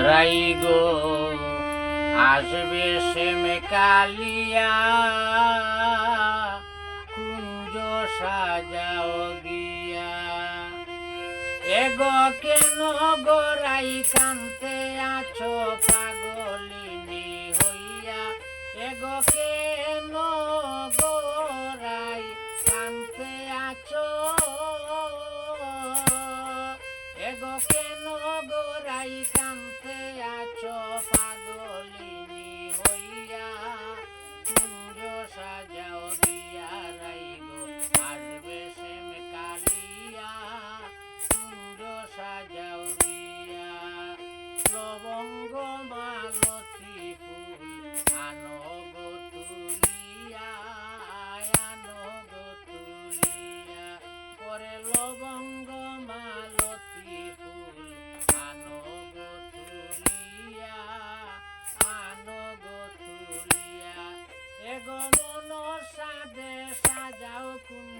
রাই গো আসবে সে কালিয়া কুঞ্জ সাজাও গিয়া এগো কেন গোরাই কান্তে আছো পাগলিনী কেন গোরাই কান্তে আছো পাগলিনী হইয়া। কুঞ্জ সাজাও দিয়া রাইব আসবে সেম কালিয়া। কুঞ্জ সাজাও দিয়া। লবঙ্গ মালতি ফুল আনো গো তুলিয়া, আনো গো তুলিয়া। পরে লবঙ্গ আগমন সাদে সাজাও কুম